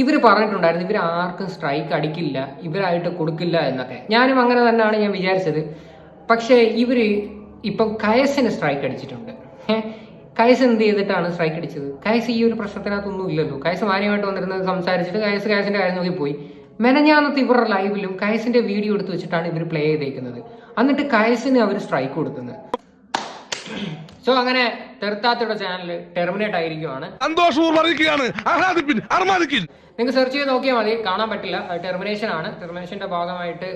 ഇവർ പറഞ്ഞിട്ടുണ്ടായിരുന്നു ഇവർ ആർക്കും സ്ട്രൈക്ക് അടിക്കില്ല ഇവരായിട്ട് കൊടുക്കില്ല എന്നൊക്കെ. ഞാനും അങ്ങനെ തന്നെയാണ് ഞാൻ വിചാരിച്ചത്. പക്ഷേ ഇവർ ഇപ്പം കയസിന് സ്ട്രൈക്ക് അടിച്ചിട്ടുണ്ട്. കയസ് എന്ത് ചെയ്തിട്ടാണ് സ്ട്രൈക്ക് അടിച്ചത്? കയസ് ഈ ഒരു പ്രശ്നത്തിനകത്തൊന്നും ഇല്ലല്ലോ. കയസ് മാന്യമായിട്ട് വന്നിരുന്നത് സംസാരിച്ചിട്ട് കയസ് കയസിന്റെ കാര്യം നോക്കി പോയി മെനഞ്ഞാന്നത്തെ ഇവരുടെ ലൈവിലും കയസിന്റെ വീഡിയോ എടുത്ത് വെച്ചിട്ടാണ് ഇവർ പ്ലേ ചെയ്തേക്കുന്നത്. എന്നിട്ട് കയസിന് അവർ സ്ട്രൈക്ക് കൊടുക്കുന്നത്. സോ അങ്ങനെ തെർത്താത്തയുടെ ചാനൽ ടെർമിനേറ്റ് ആയിരിക്കുവാണ്. സന്തോഷപൂർവം അറിയിക്കുകയാണ്. നിങ്ങൾക്ക് സെർച്ച് ചെയ്ത് നോക്കിയാൽ മതി. കാണാൻ പറ്റില്ല. ടെർമിനേഷൻ ആണ്. ടെർമിനേഷന്റെ ഭാഗമായിട്ട്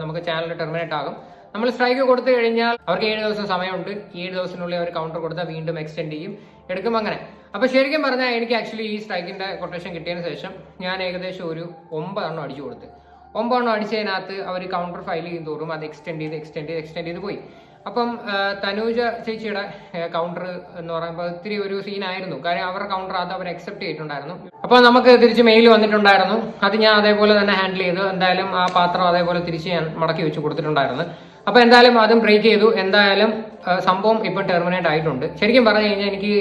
നമുക്ക് ചാനൽ ടെർമിനേറ്റ് ആകും. നമ്മൾ സ്ട്രൈക്ക് കൊടുത്തു കഴിഞ്ഞാൽ അവർക്ക് ഏഴ് ദിവസം സമയമുണ്ട്. ഏഴ് ദിവസത്തിനുള്ളിൽ അവർ കൗണ്ടർ കൊടുത്താൽ വീണ്ടും എക്സ്റ്റെൻഡ് ചെയ്യും. എടുക്കും അങ്ങനെ. അപ്പൊ ശരിക്കും പറഞ്ഞാൽ എനിക്ക് ആക്ച്വലി ഈ സ്ട്രൈക്കിന്റെ കൊട്ടേഷൻ കിട്ടിയതിന് ശേഷം ഞാൻ ഏകദേശം ഒരു ഒമ്പതെണ്ണം അടിച്ചു കൊടുത്ത്. ഒമ്പതെണ്ണം അടിച്ചതിനകത്ത് അവർ കൗണ്ടർ ഫയൽ ചെയ്യും തോറും. അത് എക്സ്റ്റെൻഡ് ചെയ്ത് എക്സ്റ്റെൻഡ് ചെയ്ത് എക്സ്റ്റെൻഡ് ചെയ്ത് പോയി. അപ്പം തനൂജ ചേച്ചിയുടെ കൗണ്ടർ എന്ന് പറയുമ്പോൾ ഒത്തിരി ഒരു സീനായിരുന്നു കാര്യം അവരുടെ കൗണ്ടർ അത് അവർ അക്സെപ്റ്റ് ചെയ്തിട്ടുണ്ടായിരുന്നു. അപ്പോൾ നമുക്ക് തിരിച്ച് മെയിൽ വന്നിട്ടുണ്ടായിരുന്നു. അത് ഞാൻ അതേപോലെ തന്നെ ഹാൻഡിൽ ചെയ്തു. എന്തായാലും ആ പാത്രം അതേപോലെ തിരിച്ച് ഞാൻ മടക്കി വെച്ച് കൊടുത്തിട്ടുണ്ടായിരുന്നു. അപ്പോൾ എന്തായാലും അതും ബ്രേക്ക് ചെയ്തു. എന്തായാലും സംഭവം ഇപ്പം ടെർമിനേറ്റ് ആയിട്ടുണ്ട്. ശരിക്കും പറഞ്ഞു കഴിഞ്ഞാൽ എനിക്ക്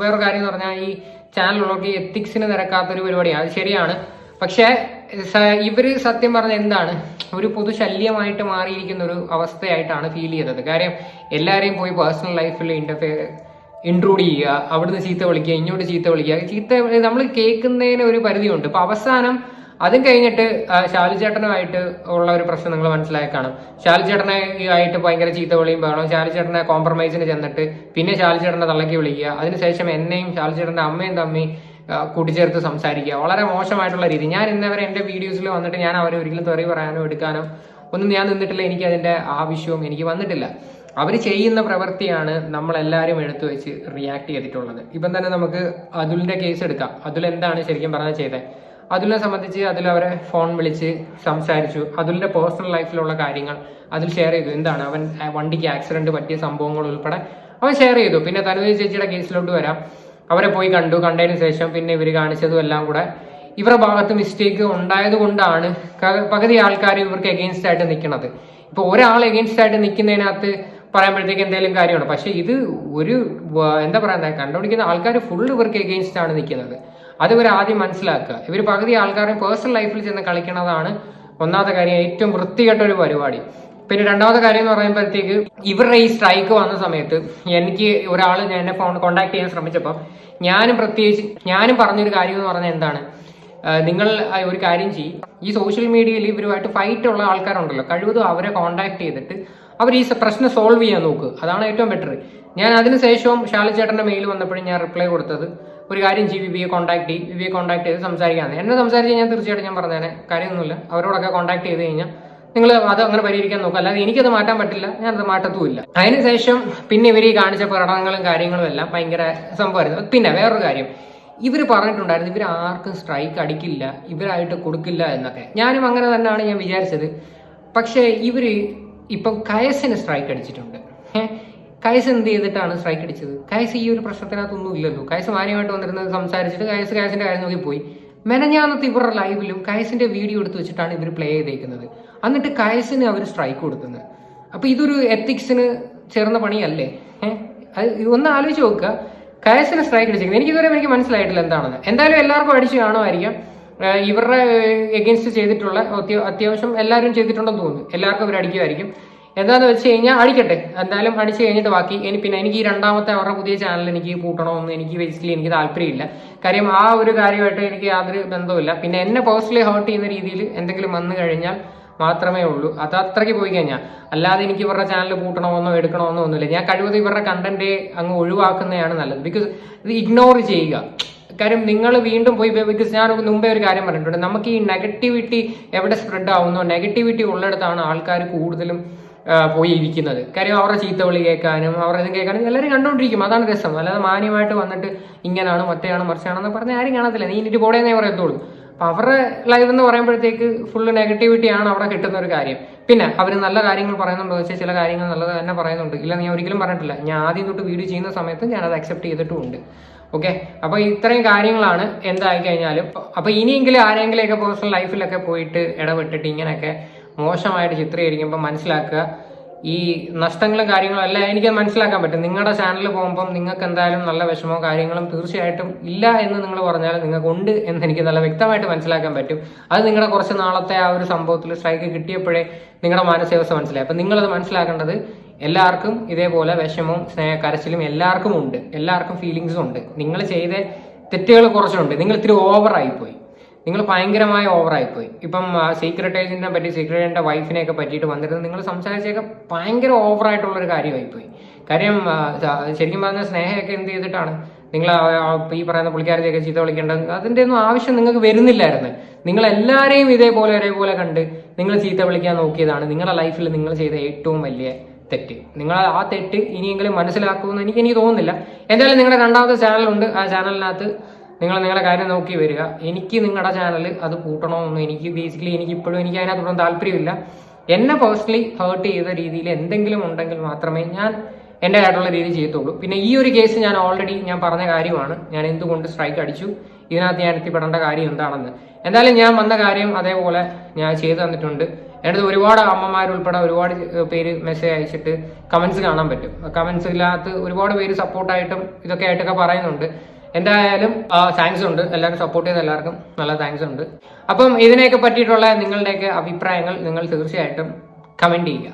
വേറൊരു കാര്യം എന്ന് പറഞ്ഞാൽ ഈ ചാനലുള്ളവർക്ക് എത്തിക്സിന് നിരക്കാത്തൊരു പരിപാടിയാണ് അത് ശരിയാണ്. പക്ഷേ ഇവർ സത്യം പറഞ്ഞ എന്താണ്? ഒരു പൊതു ശല്യമായിട്ട് മാറിയിരിക്കുന്ന ഒരു അവസ്ഥയായിട്ടാണ് ഫീൽ ചെയ്തത്. കാര്യം എല്ലാവരെയും പോയി പേഴ്സണൽ ലൈഫിൽ ഇന്റർഫിയർ ഇൻട്രൂഡ് ചെയ്യുക അവിടുന്ന് ചീത്ത വിളിക്കുക ഇങ്ങോട്ട് ചീത്ത വിളിക്കുക. ചീത്ത നമ്മൾ കേൾക്കുന്നതിന് ഒരു പരിധിയുണ്ട്. ഇപ്പൊ അവസാനം അതും കഴിഞ്ഞിട്ട് ആ, ശാലു ചേട്ടനുമായിട്ട് ഉള്ള ഒരു പ്രശ്നം നിങ്ങൾ മനസ്സിലായി കാണും. ശാലു ചേട്ടനെ ആയിട്ട് ഭയങ്കര ചീത്ത വിളിയും ബഹളം ശാലു ചേട്ടനെ കോംപ്രമൈസിന് ചെന്നിട്ട് പിന്നെ ശാലു ചേട്ടനെ തള്ളക്കി വിളിക്കുക. അതിനുശേഷം എന്നെയും ശാലു ചേട്ടന്റെ അമ്മയും തമ്മി കൂട്ടിച്ചേർത്ത് സംസാരിക്കുക. വളരെ മോശമായിട്ടുള്ള രീതി. ഞാൻ ഇന്നവരെ എന്റെ വീഡിയോസിൽ വന്നിട്ട് ഞാൻ അവരെ ഒരിക്കലും തെറി പറയാനോ എടുക്കാനോ ഒന്നും ഞാൻ നിന്നിട്ടില്ല. എനിക്ക് അതിന്റെ ആവശ്യവും എനിക്ക് വന്നിട്ടില്ല. അവർ ചെയ്യുന്ന പ്രവൃത്തിയാണ് നമ്മളെല്ലാവരും എടുത്തു വെച്ച് റിയാക്ട് ചെയ്തിട്ടുള്ളത്. ഇപ്പം തന്നെ നമുക്ക് അതുലിന്റെ കേസ് എടുക്കാം. അതുൽ എന്താണ് ശരിക്കും പറഞ്ഞാൽ ചെയ്തത് അതുലിനെ സംബന്ധിച്ച് അതിൽ അവരെ ഫോൺ വിളിച്ച് സംസാരിച്ചു. അതുലിന്റെ പേഴ്സണൽ ലൈഫിലുള്ള കാര്യങ്ങൾ അതിൽ ഷെയർ ചെയ്തു. എന്താണ്? അവൻ വണ്ടിക്ക് ആക്സിഡന്റ് പറ്റിയ സംഭവങ്ങൾ ഉൾപ്പെടെ അവൻ ഷെയർ ചെയ്തു. പിന്നെ തനുവേ ചേച്ചിയുടെ കേസിലോട്ട് വരാം. അവരെ പോയി കണ്ടു. കണ്ടതിന് ശേഷം പിന്നെ ഇവർ കാണിച്ചതും എല്ലാം കൂടെ ഇവരുടെ ഭാഗത്ത് മിസ്റ്റേക്ക് ഉണ്ടായത് കൊണ്ടാണ് പകുതി ആൾക്കാർ ഇവർക്ക് എഗെയിൻസ്റ്റ് ആയിട്ട് നിൽക്കുന്നത് ഇപ്പൊ ഒരാൾ എഗെയിൻസ്റ്റ് ആയിട്ട് നിൽക്കുന്നതിനകത്ത് പറയുമ്പോഴത്തേക്ക് എന്തെങ്കിലും കാര്യമാണ്? പക്ഷെ ഇത് ഒരു എന്താ പറയുക കണ്ടുപിടിക്കുന്ന ആൾക്കാർ ഫുൾ ഇവർക്ക് എഗെയിൻസ്റ്റ് ആണ് നിൽക്കുന്നത് അത് ഇവർ ആദ്യം മനസ്സിലാക്കുക. ഇവർ പകുതി ആൾക്കാരെ പേഴ്സണൽ ലൈഫിൽ ചെന്ന് കളിക്കുന്നതാണ് ഒന്നാമത്തെ കാര്യം. ഏറ്റവും വൃത്തികെട്ട ഒരു പരിപാടി. പിന്നെ രണ്ടാമത്തെ കാര്യം എന്ന് പറയുമ്പോഴത്തേക്ക് ഇവരുടെ ഈ സ്ട്രൈക്ക് വന്ന സമയത്ത് എനിക്ക് ഒരാൾ എന്നെ ഫോൺ കോൺടാക്ട് ചെയ്യാൻ ശ്രമിച്ചപ്പോൾ ഞാനും പ്രത്യേകിച്ച് ഞാനും പറഞ്ഞൊരു കാര്യം എന്ന് പറഞ്ഞാൽ എന്താണ്? നിങ്ങൾ ഒരു കാര്യം ചെയ്യും. ഈ സോഷ്യൽ മീഡിയയിൽ ഇവരുമായിട്ട് ഫൈറ്റ് ഉള്ള ആൾക്കാരുണ്ടല്ലോ. കഴിവതും അവരെ കോൺടാക്ട് ചെയ്തിട്ട് അവർ ഈ പ്രശ്നം സോൾവ് ചെയ്യാൻ നോക്കുക അതാണ് ഏറ്റവും ബെറ്റർ ഞാൻ അതിനുശേഷവും ഷാലി ചേട്ടന്റെ മെയിൽ വന്നപ്പോഴും ഞാൻ റിപ്ലൈ കൊടുത്തത് ഒരു കാര്യം ചെയ്യും വിവിയെ കോൺടാക്ട് ചെയ്യും. വിവിയെ കോൺടാക്ട് ചെയ്ത് സംസാരിക്കാമെന്ന് എന്നെ സംസാരിച്ച് കഴിഞ്ഞാൽ തീർച്ചയായിട്ടും ഞാൻ പറഞ്ഞേനെ. കാര്യമൊന്നുമില്ല. അവരോടൊക്കെ കോൺടാക്ട് ചെയ്ത് കഴിഞ്ഞാൽ നിങ്ങൾ അത് അങ്ങനെ പരിഹരിക്കാൻ നോക്കുക അല്ലാതെ എനിക്കത് മാറ്റാൻ പറ്റില്ല. ഞാൻ ഞാനത് മാറ്റത്തുമില്ല. അതിനുശേഷം പിന്നെ ഇവർ ഈ കാണിച്ച പ്രകടനങ്ങളും കാര്യങ്ങളും എല്ലാം ഭയങ്കര സംഭവമായിരുന്നു. പിന്നെ വേറൊരു കാര്യം. ഇവർ പറഞ്ഞിട്ടുണ്ടായിരുന്നു ഇവർ ആർക്കും സ്ട്രൈക്ക് അടിക്കില്ല ഇവരായിട്ട് കൊടുക്കില്ല എന്നൊക്കെ. ഞാനും അങ്ങനെ തന്നെയാണ് ഞാൻ വിചാരിച്ചത്. പക്ഷേ ഇവർ ഇപ്പം കയസിന് സ്ട്രൈക്ക് അടിച്ചിട്ടുണ്ട്. കയസ് എന്ത് ചെയ്തിട്ടാണ് സ്ട്രൈക്ക് അടിച്ചത്? കയസ് ഈ ഒരു പ്രശ്നത്തിനകത്തൊന്നും ഇല്ലല്ലോ. കയസ് മാന്യമായിട്ട് വന്നിരുന്നത് സംസാരിച്ചിട്ട് കയസ് കയസിന്റെ കാര്യം നോക്കി പോയി മെനഞ്ഞാന്നത്തെ ഇവരുടെ ലൈവിലും കയസിന്റെ വീഡിയോ എടുത്ത് വെച്ചിട്ടാണ് ഇവർ പ്ലേ ചെയ്തേക്കുന്നത്. എന്നിട്ട് കയസിന് അവർ സ്ട്രൈക്ക് കൊടുക്കുന്നത് അപ്പൊ ഇതൊരു എത്തിക്സിന് ചേർന്ന പണിയല്ലേ? ഒന്ന് ആലോചിച്ച് നോക്കുക. കയസിന് സ്ട്രൈക്ക് അടിച്ചിരിക്കുന്നത് എനിക്ക് ഇതുവരെ എനിക്ക് മനസ്സിലായിട്ടില്ല എന്താണെന്ന്. എന്തായാലും എല്ലാവർക്കും അടിച്ചു കാണുമായിരിക്കാം. ഇവരുടെ എഗൈൻസ്റ്റ് ചെയ്തിട്ടുള്ള അത്യാവശ്യം എല്ലാവരും ചെയ്തിട്ടുണ്ടെന്ന് തോന്നുന്നു. എല്ലാവർക്കും അവർ അടിക്കുമായിരിക്കും. എന്താന്ന് വെച്ച് കഴിഞ്ഞാൽ അടിക്കട്ടെ. എന്തായാലും അടിച്ചു കഴിഞ്ഞിട്ട് ബാക്കി ഇനി പിന്നെ എനിക്ക് ഈ രണ്ടാമത്തെ അവരുടെ പുതിയ ചാനൽ എനിക്ക് കൂട്ടണമെന്ന് എനിക്ക് ബേസിക്കലി എനിക്ക് താല്പര്യമില്ല. കാര്യം ആ ഒരു കാര്യമായിട്ട് എനിക്ക് യാതൊരു ബന്ധവുമില്ല. പിന്നെ എന്നെ പേഴ്സണലി ഹേർട്ട് ചെയ്യുന്ന രീതിയിൽ എന്തെങ്കിലും വന്നു കഴിഞ്ഞാൽ മാത്രമേ ഉള്ളൂ. അത് അത്രയ്ക്ക് പോയി കഴിഞ്ഞാൽ അല്ലാതെ എനിക്ക് ഇവരുടെ ചാനൽ കൂട്ടണമെന്നോ എടുക്കണമെന്നോ ഒന്നുമില്ല. ഞാൻ കഴിവതും ഇവരുടെ കണ്ടന്റ് അങ്ങ് ഒഴിവാക്കുന്നതാണ് നല്ലത്. ബിക്കോസ് ഇത് ഇഗ്നോർ ചെയ്യുക. കാര്യം നിങ്ങൾ വീണ്ടും പോയി ബിക്കോസ് ഞാൻ മുമ്പേ ഒരു കാര്യം പറഞ്ഞിട്ടുണ്ട്. നമുക്ക് ഈ നെഗറ്റിവിറ്റി എവിടെ സ്പ്രെഡ് ആവുന്നോ നെഗറ്റിവിറ്റി ഉള്ളിടത്താണ് ആൾക്കാർ കൂടുതലും പോയി ഇരിക്കുന്നത് കാര്യം അവരുടെ ചീത്ത വിളി കേൾക്കാനും അവരുടെ ഇത് കേൾക്കാനും എല്ലാവരും കണ്ടുകൊണ്ടിരിക്കും അതാണ് രസം. അല്ലാതെ മാന്യമായിട്ട് വന്നിട്ട് ഇങ്ങനെയാണ് മറ്റേയാണ് മറിച്ചാണെന്ന് പറഞ്ഞാൽ ആരും കാണത്തില്ല. നീ ഇന്നിട്ട് പോടേന്നേ പറയത്തുള്ളൂ. അപ്പൊ അവരുടെ ലൈവ് എന്ന് പറയുമ്പോഴത്തേക്ക് ഫുള്ള് നെഗറ്റിവിറ്റി ആണ് അവിടെ കിട്ടുന്ന ഒരു കാര്യം. പിന്നെ അവർ നല്ല കാര്യങ്ങൾ പറയുന്നുണ്ടോ വെച്ചാൽ ചില കാര്യങ്ങൾ നല്ലത് തന്നെ പറയുന്നുണ്ട്. ഇല്ല ഞാൻ ഒരിക്കലും പറഞ്ഞിട്ടില്ല. ഞാൻ ആദ്യം തൊട്ട് വീഡിയോ ചെയ്യുന്ന സമയത്ത് അത് അക്സെപ്റ്റ് ചെയ്തിട്ടുമുണ്ട് ഓക്കെ അപ്പൊ ഇത്രയും കാര്യങ്ങളാണ് എന്തായി കഴിഞ്ഞാലും. അപ്പൊ ഇനിയെങ്കിലും ആരെങ്കിലും ഒക്കെ പേഴ്സണൽ ലൈഫിലൊക്കെ പോയിട്ട് ഇടപെട്ടിട്ട് ഇങ്ങനെയൊക്കെ മോശമായിട്ട് ചിത്രീകരിക്കുമ്പോൾ മനസ്സിലാക്കുക. ഈ നഷ്ടങ്ങളും കാര്യങ്ങളും എല്ലാം എനിക്ക് മനസ്സിലാക്കാൻ പറ്റും. നിങ്ങളുടെ ചാനലിൽ പോകുമ്പം നിങ്ങൾക്ക് എന്തായാലും നല്ല വിഷമവും കാര്യങ്ങളും തീർച്ചയായിട്ടും ഇല്ല എന്ന് നിങ്ങൾ പറഞ്ഞാൽ നിങ്ങൾക്ക് ഉണ്ട് എന്ന് എനിക്ക് നല്ല വ്യക്തമായിട്ട് മനസ്സിലാക്കാൻ പറ്റും. അത് നിങ്ങളുടെ കുറച്ച് നാളത്തെ ആ ഒരു സംഭവത്തിൽ സ്ട്രൈക്ക് കിട്ടിയപ്പോഴേ നിങ്ങളുടെ മാനസികാവസ്ഥ മനസ്സിലായി. അപ്പം നിങ്ങളത് മനസ്സിലാക്കേണ്ടത് എല്ലാവർക്കും ഇതേപോലെ വിഷമവും സ്നേഹ കരച്ചിലും എല്ലാവർക്കും ഉണ്ട്. എല്ലാവർക്കും ഫീലിങ്സും ഉണ്ട്. നിങ്ങൾ ചെയ്ത തെറ്റുകൾ കുറച്ചുണ്ട്. നിങ്ങൾ ഇത്തിരി ഓവറായിപ്പോയി നിങ്ങൾ ഭയങ്കരമായ ഓവറായിപ്പോയി. ഇപ്പം സീക്രട്ട് ഏജന്റിനെ പറ്റി സീക്രട്ട് ഏജന്റിന്റെ വൈഫിനെ ഒക്കെ പറ്റിയിട്ട് വന്നിരുന്നത് നിങ്ങൾ സംസാരിച്ചൊക്കെ ഭയങ്കര ഓവറായിട്ടുള്ളൊരു കാര്യമായിപ്പോയി. കാര്യം ശരിക്കും പറഞ്ഞാൽ സ്നേഹമൊക്കെ എന്ത് ചെയ്തിട്ടാണ്? നിങ്ങൾ ഈ പറയുന്ന പുള്ളിക്കാരത്തെയൊക്കെ ചീത്ത വിളിക്കേണ്ടത്? അതിന്റെ ഒന്നും ആവശ്യം നിങ്ങൾക്ക് വരുന്നില്ലായിരുന്നു. നിങ്ങൾ എല്ലാവരെയും ഇതേപോലെ ഒരേപോലെ കണ്ട് നിങ്ങൾ ചീത്ത വിളിക്കാൻ നോക്കിയതാണ്. നിങ്ങളുടെ ലൈഫിൽ നിങ്ങൾ ചെയ്ത ഏറ്റവും വലിയ തെറ്റ്. നിങ്ങൾ ആ തെറ്റ് ഇനിയെങ്കിലും മനസ്സിലാക്കുമെന്ന് എനിക്ക് എനിക്ക് തോന്നുന്നില്ല. എന്തായാലും നിങ്ങളുടെ രണ്ടാമത്തെ ചാനലുണ്ട് ആ ചാനലിനകത്ത് നിങ്ങൾ നിങ്ങളുടെ കാര്യം നോക്കി വരിക. എനിക്ക് നിങ്ങളുടെ ചാനൽ അത് കൂട്ടണമെന്ന് എനിക്ക് ബേസിക്കലി എനിക്ക് ഇപ്പോഴും എനിക്ക് അതിനകത്തൊന്നും താല്പര്യമില്ല. എന്നെ പേഴ്സണലി ഹേർട്ട് ചെയ്ത രീതിയിൽ എന്തെങ്കിലും ഉണ്ടെങ്കിൽ മാത്രമേ ഞാൻ എന്റെ ആയിട്ടുള്ള രീതി ചെയ്യത്തുള്ളൂ. പിന്നെ ഈ ഒരു കേസ് ഞാൻ ഓൾറെഡി ഞാൻ പറഞ്ഞ കാര്യമാണ്. ഞാൻ എന്തുകൊണ്ട് സ്ട്രൈക്ക് അടിച്ചു? ഇതിനകത്ത് ഞാൻ എത്തിപ്പെടേണ്ട കാര്യം എന്താണെന്ന്. എന്തായാലും ഞാൻ വന്ന കാര്യം അതേപോലെ ഞാൻ ചെയ്തു തന്നിട്ടുണ്ട്. എന്റെ ഒരുപാട് അമ്മമാരുൾപ്പെടെ ഒരുപാട് പേര് മെസ്സേജ് അയച്ചിട്ട് കമൻസ് കാണാൻ പറ്റും. കമന്റ്സിനകത്ത് ഒരുപാട് പേര് സപ്പോർട്ടായിട്ടും ഇതൊക്കെ ആയിട്ടൊക്കെ പറയുന്നുണ്ട്. എന്തായാലും താങ്ക്സ് ഉണ്ട്. എല്ലാവരും സപ്പോർട്ട് ചെയ്ത എല്ലാവർക്കും നല്ല താങ്ക്സ് ഉണ്ട്. അപ്പം ഇതിനെയൊക്കെ പറ്റിയിട്ടുള്ള നിങ്ങളുടെയൊക്കെ അഭിപ്രായങ്ങൾ നിങ്ങൾ തീർച്ചയായിട്ടും കമന്റ് ചെയ്യുക.